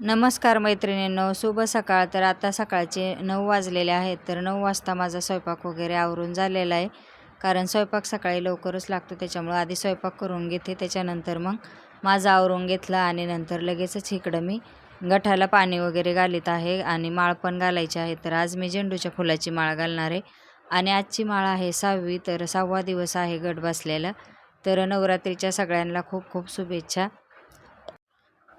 नमस्कार मैत्रिणींनो शुभ सकाळ. तर आता सकाळचे नऊ वाजलेले आहेत. तर नऊ वाजता माझा स्वयंपाक वगैरे आवरून झालेला आहे. कारण स्वयंपाक सकाळी लवकरच लागतो त्याच्यामुळं आधी स्वयंपाक करून घेते. त्याच्यानंतर मग माझं आवरून घेतलं आणि नंतर लगेचच इकडं मी गठाला पाणी वगैरे घालीत आहे आणि माळ पण घालायची आहे. तर आज मी झेंडूच्या फुलाची माळ घालणार आहे. आणि आजची माळ आहे सहावी. तर सहावा दिवस आहे गट बसलेला. तर नवरात्रीच्या सगळ्यांना खूप खूप शुभेच्छा.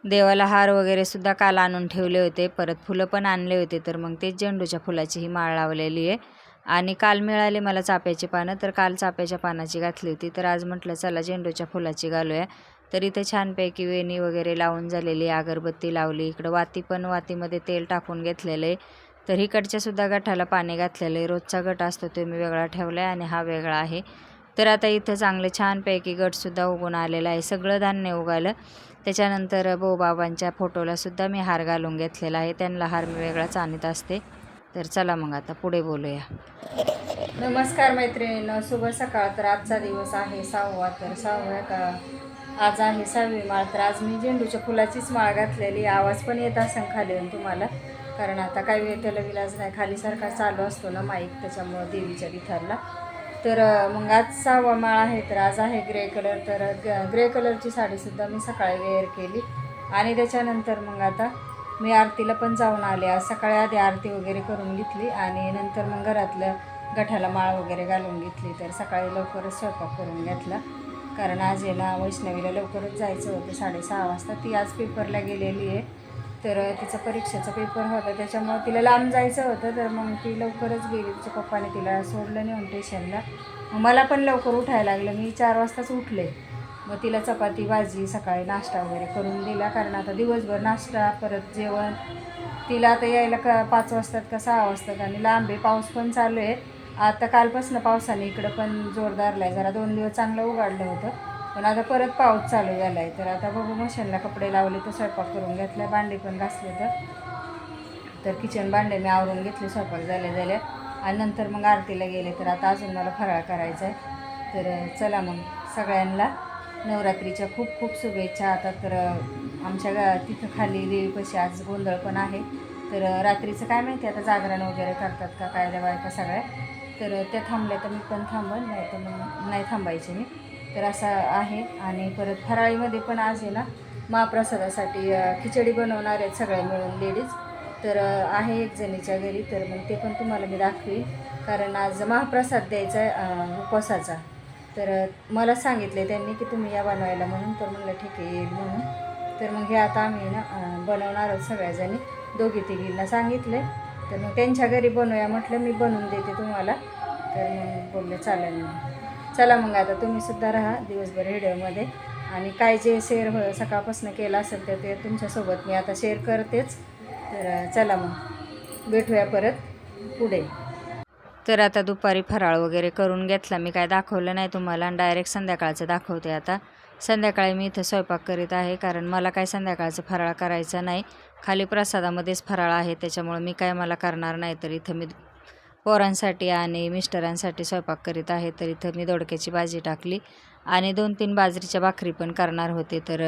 देवाला हार वगैरे सुद्धा काल आणून ठेवले होते. परत फुलं पण आणले होते. तर मग तेच झेंडूच्या फुलाची ही माळ लावलेली आहे. आणि काल मिळाले मला चाप्याची पानं. तर काल चाप्याच्या पानाची घातली होती. तर आज म्हटलं चला झेंडूच्या फुलाची घालूया. तर इथे छानपैकी वेणी वगैरे लावून झालेली आहे. अगरबत्ती लावली. इकडं वाती पण वातीमध्ये तेल टाकून घेतलेलं आहे. तर इकडच्या सुद्धा गठाला पाणी घातलेलं आहे. रोजचा गट असतो तो मी वेगळा ठेवला आहे आणि हा वेगळा आहे. तर आता इथं चांगलं छानपैकी गटसुद्धा उगून आलेला आहे. सगळं धान्य उगालं त्याच्यानंतर बोबाबांच्या फोटोला सुद्धा मी हार घालून घेतलेला आहे. त्यांना हार मी वेगळाच आणत असते. तर चला मग आता पुढे बोलूया. नमस्कार मैत्रिणीनं शुभ सकाळ. तर आजचा दिवस आहे सहावा. तर सहाव्या का? आज आहे सहावी माळ. तर आज मी झेंडूच्या फुलाचीच माळ घातलेली. आवाज पण येत असेल खाली येऊन तुम्हाला. कारण आता काही वेळ त्याला विलाज नाही खालीसारखा चालू असतो ना माईक त्याच्यामुळं देवीच्या बिथारला तर मग आज सहावा माळ आहे तर आज आहे ग्रे कलर. तर ग ग्रे कलरची साडीसुद्धा मी सकाळी वेअर केली. आणि त्याच्यानंतर मग आता मी आरतीला पण जाऊन आले. आज सकाळी आधी आरती वगैरे करून घेतली आणि नंतर मग घरातलं गठाला माळ वगैरे घालून घेतली. तर सकाळी लवकरच स्वयंपाक करून घेतला. कारण आज आहे ना वैष्णवीला लवकरच जायचं होतं साडेसहा वाजता. ती आज पेपरला गेलेली आहे. तर तिचं परीक्षेचा पेपर होता. त्याच्यामुळं तिला लांब जायचं होतं तर मग ती लवकरच गेली. तिच्या पप्पाने तिला सोडलं नेऊन ट्युशनला मग मला पण लवकर उठायला लागलं. मी चार वाजताच उठले. मग तिला चपाती भाजी सकाळी नाश्ता वगैरे करून दिला. कारण आता दिवसभर नाश्ता परत जेवण. तिला आता यायला का पाच वाजतात का सहा वाजतात आणि लांब आहे पाऊस पण चालू आहे. आता कालपासून पावसाने इकडं पण जोरदार आहे जरा दोन दिवस चांगलं उघडलं होतं. पण आता परत पाऊस चालू झाला आहे तर आता बघू मशीनला कपडे लावले तर स्वयंपाक करून घेतला. भांडे पण घासले तर. तर किचन भांडे मी आवरून घेतले स्वयंपाक झाले झाल्या. आणि नंतर मग आरतीला गेले तर आता अजून मला फराळ करायचा आहे तर चला मग सगळ्यांना नवरात्रीच्या खूप खूप शुभेच्छा. आता तर आमच्या गा तिथं खाली देवीपाशी आज गोंधळ पण आहे. तर रात्रीचं काय माहिती आता जागरण वगैरे करतात का काय बायका सगळ्या. तर त्या थांबल्या तर मी पण थांबल नाही तर मग नाही थांबायचे मी. तर असा आहे. आणि परत फराळीमध्ये पण आज आहे ना महाप्रसादासाठी खिचडी बनवणार आहेत सगळ्या मिळून लेडीज. तर आहे एक जणीच्या घरी तर मग ते पण तुम्हाला मी दाखवेन. कारण आज महाप्रसाद द्यायचा आहे उपवासाचा. तर मला सांगितले त्यांनी की तुम्ही या बनवायला म्हणून तर म्हणलं ठीक आहे येईल म्हणून. तर मग हे आता आम्ही ना बनवणार आहोत सगळ्याजणी. दोघी तिघींना सांगितले. तर मग त्यांच्या घरी बनवूया म्हटलं मी बनवून देते तुम्हाला. तर मग बोलले चालेल मग. चला मग आता तुम्ही सुद्धा राहा दिवसभर व्हिडिओमध्ये आणि काय जे शेअर हो सकाळपासून केलं असेल तर ते तुमच्यासोबत मी आता शेअर करतेच. तर चला मग. भेटूया परत पुढे. तर आता दुपारी फराळ वगैरे करून घेतला. मी काय दाखवलं नाही तुम्हाला आणि डायरेक्ट संध्याकाळचं दाखवते आता. संध्याकाळी मी इथं स्वयंपाक करीत आहे कारण मला काय संध्याकाळचं फराळ करायचं नाही. खाली प्रसादामध्येच फराळ आहे त्याच्यामुळं मी काय मला करणार नाही तर इथं मी पोरांसाठी आणि मिस्टरांसाठी स्वयंपाक करीत आहे तर इथं मी दोडक्याची भाजी टाकली आणि दोन तीन बाजरीच्या भाकरी पण करणार होते. तर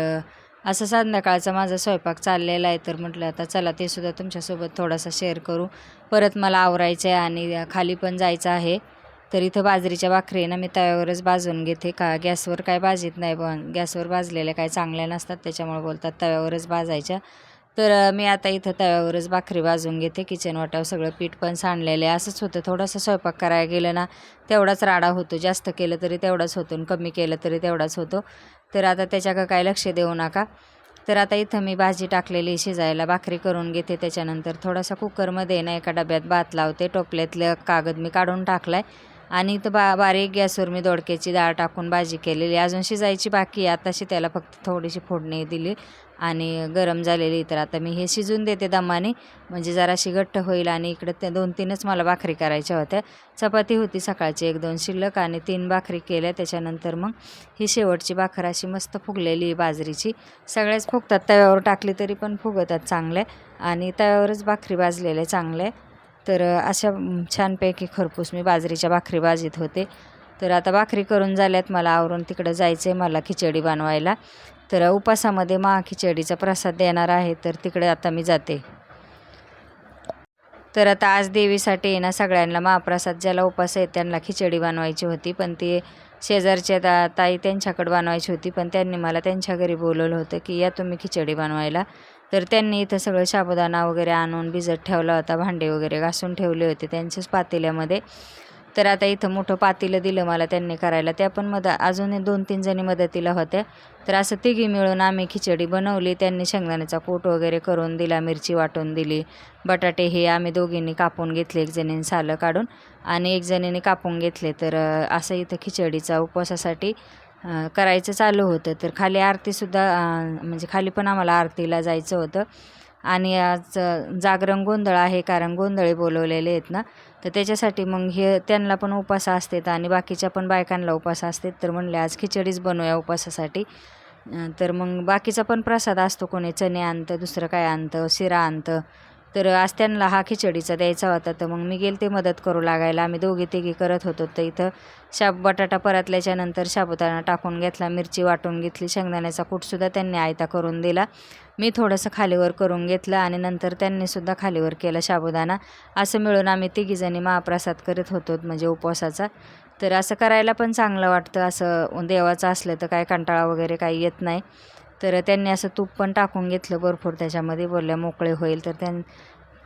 असं संध्याकाळचा माझा स्वयंपाक चाललेला आहे तर म्हटलं आता चला ते सुद्धा तुमच्यासोबत थोडासा शेअर करू. परत मला आवरायचं आहे आणि खाली पण जायचं आहे. तर इथं बाजरीच्या भाकरी ना मी तव्यावरच भाजून घेते. का गॅसवर काय भाजीत नाही पण गॅसवर भाजलेल्या काय चांगल्या नसतात त्याच्यामुळे बोलतात तव्यावरच भाजायच्या. तर मी आता इथं तव्यावरच भाकरी भाजून घेते. किचन वाट्यावर सगळं पीठ पण सांडलेलं आहे. असंच होतं. थोडंसं स्वयंपाक करायला गेलं ना तेवढाच राडा होतो. जास्त केलं तरी तेवढाच होतो आणि कमी केलं तरी तेवढाच होतो. तर आता त्याच्याकडं काय लक्ष देऊ नका. तर आता इथं मी भाजी टाकलेली शिजायला. भाकरी करून घेते. त्याच्यानंतर थोडासा कुकरमध्ये ना एका डब्यात भात लावते. टोपल्यातलं कागद मी काढून टाकला आहे आणि इथं बा बारीक गॅसवर मी दोडक्याची डाळ टाकून भाजी केलेली अजून शिजायची बाकी आहे. आताशी त्याला फक्त थोडीशी फोडणी दिली. आणि गरम झालेली तर आता मी हे शिजून देते दमाने. म्हणजे जराशी घट्ट होईल आणि इकडं त्या दोन तीनच मला भाकरी करायच्या होत्या. चपाती होती सकाळची एक दोन शिल्लक आणि तीन भाकरी केल्या. त्याच्यानंतर मग ही शेवटची भाकर अशी मस्त फुगलेली आहे बाजरीची. सगळ्याच फुगतात. तव्यावर टाकली तरी पण फुगतात चांगल्या. आणि तव्यावरच भाकरी भाजलेल्या चांगल्या. तर अशा छानपैकी खरपूस मी बाजरीच्या भाकरी भाजीत होते. तर आता भाकरी करून झाल्यात. मला आवरून तिकडं जायचं आहे मला खिचडी बनवायला. तर उपासामध्ये महाखिचडीचा प्रसाद देणार आहे तर तिकडे आता मी जाते. तर आता आज देवीसाठी ना सगळ्यांना महाप्रसाद ज्याला उपास आहे त्यांना खिचडी बनवायची होती पण ती शेजारच्या ता ताई त्यांच्याकडे बनवायची होती पण त्यांनी मला त्यांच्या घरी बोलवलं होतं की या तुम्ही खिचडी बनवायला. तर त्यांनी इथं सगळं साबुदाणा वगैरे आणून भिजत ठेवला होता भांडे वगैरे घासून ठेवले होते त्यांच्याच पातेल्यामध्ये. तर आता इथं मोठं पातेलं दिलं मला त्यांनी करायला. त्या पण मद अजून दोन तीन जणी मदतीला होत्या. तर असं तिघी मिळून आम्ही खिचडी बनवली. त्यांनी शेंगदाण्याचा कूट वगैरे करून दिला मिरची वाटून दिली. बटाटे हे आम्ही दोघींनी कापून घेतले एक जणीने सालं काढून आणि एक जणीने कापून घेतले. तर असं इथं खिचडीचा उपवासासाठी करायचं चालू होतं. तर खाली आरतीसुद्धा म्हणजे खाली पण आम्हाला आरतीला जायचं होतं. आणि आज जागरण गोंधळ आहे कारण गोंधळे बोलवलेले आहेत ना तर त्याच्यासाठी मग हे त्यांना पण उपास असतात आणि बाकीच्या पण बायकांना उपास असतात. तर म्हणले आज खिचडीच बनवूया उपासासाठी तर मग बाकीचा पण प्रसाद असतो कोणी चणे आणतं दुसरं काय आणतं शिरा आणतं तर आज त्यांना हा खिचडीचा द्यायचा होता. तर मग मी गेले ते मदत करू लागायला. आम्ही दोघी तिघी करत होतो. तर इथं शाब बटाटा परतल्याच्या नंतर साबुदाणा टाकून घेतला. मिरची वाटून घेतली. शेंगदाण्याचा कूटसुद्धा त्यांनी आयता करून दिला. मी थोडंसं खालीवर करून घेतलं आणि नंतर त्यांनीसुद्धा खालीवर केलं साबुदाणा असं मिळून आम्ही तिघीजणी महाप्रसाद करत होतो म्हणजे उपवासाचा. तर असं करायला पण चांगलं वाटतं. असं देवाचं असलं तर काय कंटाळा वगैरे काही येत नाही. तर त्यांनी असं तूप पण टाकून घेतलं भरपूर त्याच्यामध्ये. बोलल्या मोकळे होईल. तर त्यां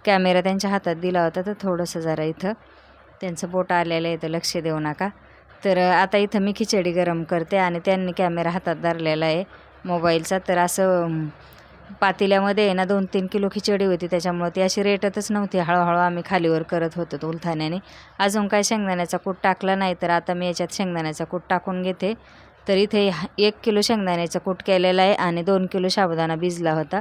कॅमेरा त्यांच्या हातात दिला होता तर थोडंसं जरा इथं त्यांचं बोट आलेलं आहे तर लक्ष देऊ नका. तर आता इथं मी खिचडी गरम करते आणि त्यांनी कॅमेरा हातात धरलेला आहे मोबाईलचा. तर असं पातेल्यामध्ये आहे ना दोन तीन किलो खिचडी होती. त्याच्यामुळं ती अशी रेटतच नव्हती. हळूहळू आम्ही खालीवर करत होतो तो उलथाण्याने. अजून काय शेंगदाण्याचा कूट टाकला नाही तर आता मी याच्यात शेंगदाण्याचा कूट टाकून घेते. तर इथे ह- एक किलो शेंगदाण्याचा कूट केलेला आहे आणि दोन किलो साबुदाणा भिजला होता.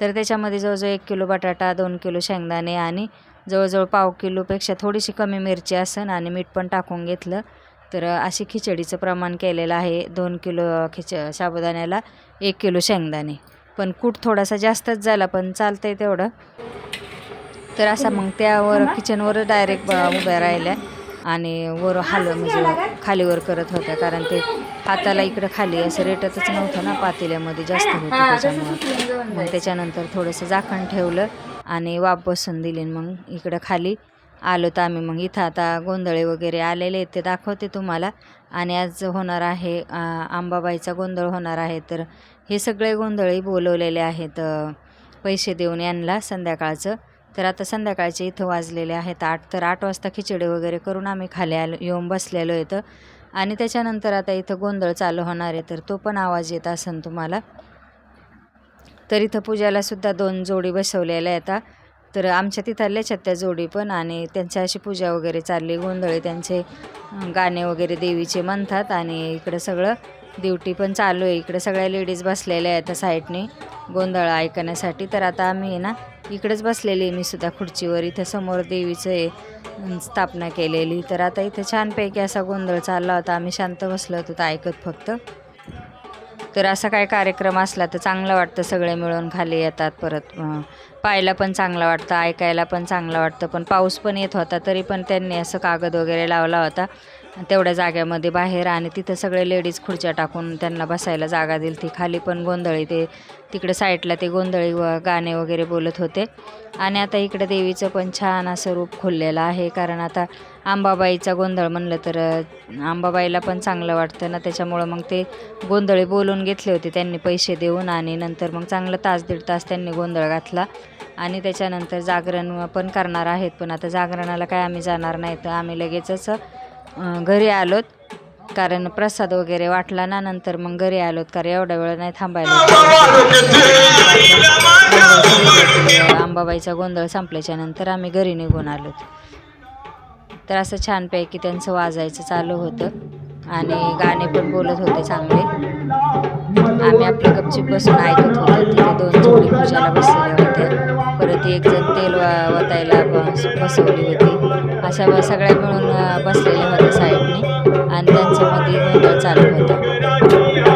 तर त्याच्यामध्ये जवळजवळ एक किलो बटाटा दोन किलो शेंगदाणे आणि जवळजवळ पाव किलोपेक्षा थोडीशी कमी मिरची असन आणि मीठ पण टाकून घेतलं. तर अशी खिचडीचं प्रमाण केलेलं आहे दोन किलो खिच साबुदाण्याला एक किलो शेंगदाणे. पण कूट थोडासा जास्तच झाला पण चालतंय तेवढं. तर असा मग त्यावर किचनवर डायरेक्ट उभ्या राहिल्या. आणि वर हाल म्हणजे खालीवर करत होत्या कारण ते हाताला इकडं खाली असं रेटतच नव्हतं ना पातेल्यामध्ये जास्त होतं त्याच्यामुळं. मग त्याच्यानंतर थोडंसं झाकण ठेवलं आणि वाफ बसून दिली मग इकडं खाली आलो तर आम्ही मग इथं. आता गोंधळे वगैरे आलेले आहेत ते दाखवते तुम्हाला. आणि आज होणार आहे आंबाबाईचा गोंधळ होणार आहे. तर हे सगळे गोंधळी बोलवलेले आहेत पैसे देऊन यांना संध्याकाळचं. तर आता संध्याकाळचे इथं वाजलेले आहेत आठ तर आठ वाजता खिचडी वगैरे करून आम्ही खाली आलो येऊन बसलेलो इथं. आणि त्याच्यानंतर आता इथं गोंधळ चालू होणार आहे तर तो पण आवाज येत असेल तुम्हाला. तर इथं पूजालासुद्धा दोन जोडी बसवलेल्या आहेत तर आमच्या तिथल्याच आहेत त्या जोडी पण आणि त्यांच्या अशी पूजा वगैरे चालली गोंधळे त्यांचे गाणे वगैरे देवीचे म्हणतात आणि इकडं सगळं. ड्युटी पण चालू आहे. इकडे सगळ्या लेडीज बसलेल्या आहेत साईडने. गोंधळ ऐकण्यासाठी. तर आता आम्ही आहे ना इकडेच बसलेली आहे मी सुद्धा खुर्चीवर. इथं समोर देवीचं आहे स्थापना केलेली. तर आता इथं छानपैकी असा गोंधळ चालला होता. आम्ही शांत बसलो होतो तर ऐकत फक्त. तर असा काय कार्यक्रम असला तर चांगलं वाटतं. सगळे मिळून खाली येतात परत. पाहायला पण चांगलं वाटतं. ऐकायला पण चांगलं वाटतं. पण पाऊस पण येत होता. तरी पण त्यांनी असं कागद वगैरे लावला होता. तेवढ्या जाग्यामध्ये बाहेर आणि तिथं सगळे लेडीज खुर्च्या टाकून त्यांना बसायला जागा दिली. ती खाली पण गोंधळी ते तिकडे साईडला ते गोंधळी व गाणे वगैरे बोलत होते. आणि आता इकडे देवीचं पण छान असं रूप खुललेलं आहे. कारण आता आंबाबाईचा गोंधळ म्हणलं तर आंबाबाईला पण चांगलं वाटतं ना. त्याच्यामुळं मग ते गोंधळी बोलून घेतले होते त्यांनी पैसे देऊन आणि नंतर मग चांगलं तास दीड तास त्यांनी गोंधळ घातला. आणि त्याच्यानंतर जागरण पण करणार आहेत. पण आता जागरणाला काय आम्ही जाणार नाही. तर आम्ही लगेचच घरी आलोत. कारण प्रसाद वगैरे वाटला ना नंतर मग घरी आलोत. कारण एवढा वेळ नाही थांबायला आंबाबाईचा गोंधळ संपल्याच्या नंतर आम्ही घरी निघून आलोत. तर असं छानपैकी त्यांचं वाजायचं चालू होतं. आणि गाणे पण बोलत होते चांगले. आम्ही आपलं गपचूप बसून ऐकत होतो. तिथे दोन जोडी पूजाला बसलेल्या होत्या. परत एक जण तेल वा- वतायला बसवली होती. अशा सगळ्या मिळून बसलेल्या होत्या साईडने आणि त्यांच्यामध्ये गोंधळ चालू होता.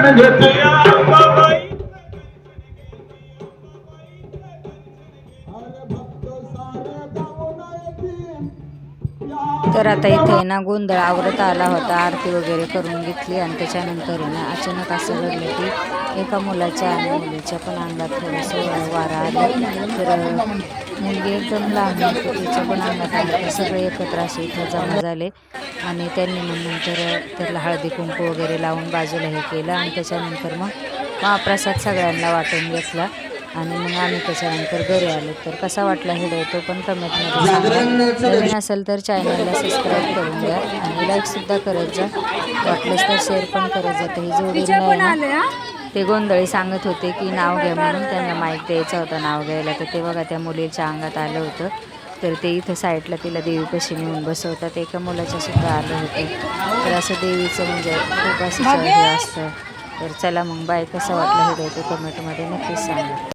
दर्शन घेते तर आता इथे आहे ना गोंधळ आवरत आला होता. आरती वगैरे करून घेतली आणि त्याच्यानंतर ना अचानक असं घडलं की एका मुलाच्या आणि मुलीच्या पण अंगात थोडंसं वारा आलं. तर मुलगी एकदम लहान होती तिच्या पण अंगात आलं तर सगळे एकत्र असे इथं जमा झाले. आणि त्यांनी मग नंतर त्याला हळदी कुंकू वगैरे लावून बाजूला हे केलं. आणि त्याच्यानंतर मग महाप्रसाद सगळ्यांना वाटून घेतला. आणि मग आम्ही त्याच्यानंतर घरी आलो. तर कसा वाटला व्हिडिओ तो पण कमेंटमध्ये सांगा नवीन असेल तर चॅनलला सबस्क्राईब करून द्या आणि लाईकसुद्धा करत जा. वाटलंच तर शेअर पण करत तर ही ना ते गोंधळी सांगत होते की नाव घ्या म्हणून त्यांना माईक द्यायचा होता नाव घ्यायला. तर ते बघा त्या मुलीच्या अंगात आलं होतं. तर ते इथं साईडला तिला देवीपाशी नेऊन बसवतात. एका मुलाच्या सुद्धा आलं होतं. तर असं देवीचं म्हणजे खूप असं असतं. तर चला मग बाय कसं वाटलं हे ते कमेंटमध्ये नक्कीच सांगा.